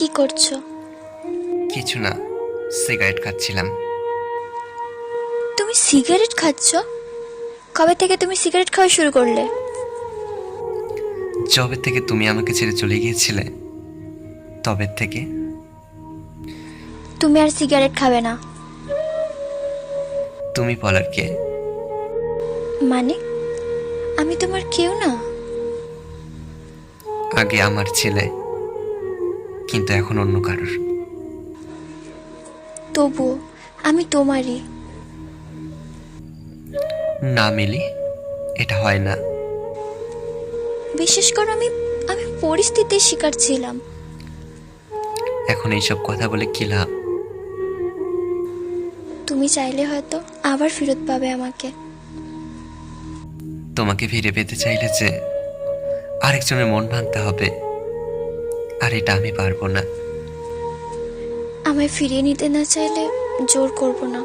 কি করছ? কিছু না সিগারেট খাচ্ছিলাম। তুমি সিগারেট খাচ্ছ? কবে থেকে তুমি সিগারেট খাওয়া শুরু করলে? যবে থেকে তুমি আমাকে ছেড়ে চলে গিয়েছিলে তবে থেকে। তুমি আর সিগারেট খাবে না। তুমি বলার কে? মানে? আমি তোমার কেউ না? আগে আমার ছেলে কিন্তু এখন অন্য কারোর। তবুও আমি তোমারই। না মিলি এটা হয় না। বিশেষ করে আমি আমি পরিস্থিতির শিকার ছিলাম। এখন এইসব কথা বলে কি লাভ? তুমি চাইলে হয়তো আবার ফেরত পাবে আমাকে। তোমাকে ফিরে পেতে চাইলে যে আরেকজনের মন ভাঙতে হবে। আর এটা আমি পারব না। আমায় ফিরিয়ে নিতে না চাইলে জোর করব না।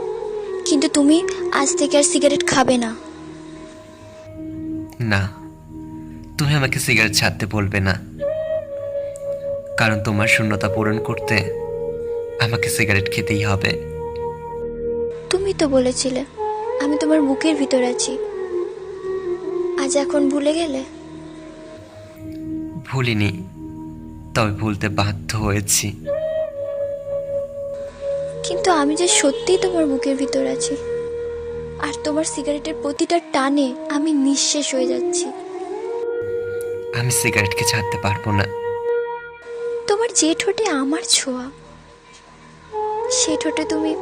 কিন্তু তুমি আজ থেকে আর সিগারেট খাবে না। না তুমি আমাকে সিগারেট ছাড়তে বলবে না। কারণ তোমার শূন্যতা পূরণ করতে আমাকে সিগারেট খেতেই হবে। তুমি তো বলেছিলে আমি তোমার বুকের ভিতর আছি। আজ এখন ভুলে গেলে? ভুলিনি। তবে ভুলতে বাধ্য হয়েছি। কিন্তু আমি যে সত্যিই তোমার বুকের ভিতর আছি আর তোমার সিগারেটের প্রতিটা টানে আমি নিঃশেষ হয়ে যাচ্ছি। আমি সিগারেটকে ছাড়তে পারব না। তোমার যে ঠোঁটে আমার ছোঁয়া সে ঠোঁটে তুমি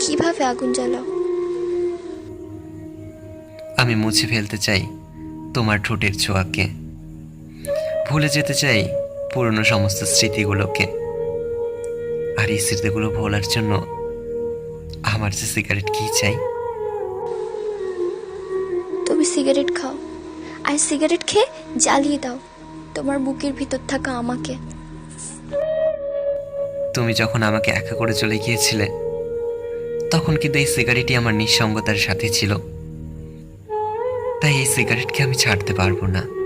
কীভাবে আগুন জ্বালাও? আমি মুছে ফেলতে চাই তোমার ঠোঁটের ছোঁয়াকে। ভুলে যেতে চাই পুরনো সমস্ত স্মৃতিগুলোকে আর এই স্মৃতিগুলো ভোলার জন্য আমার যে সিগারেট কি চাই? তুমি সিগারেট খাও। আর সিগারেট খেয়ে জ্বালিয়ে দাও। তোমার বুকের ভিতর থাকা আমাকে। তুমি যখন আমাকে একা করে চলে গিয়েছিলে তখন কিন্তু এই সিগারেটই আমার নিঃসঙ্গতার সাথে ছিল। তাই এই সিগারেটকে আমি ছাড়তে পারব না।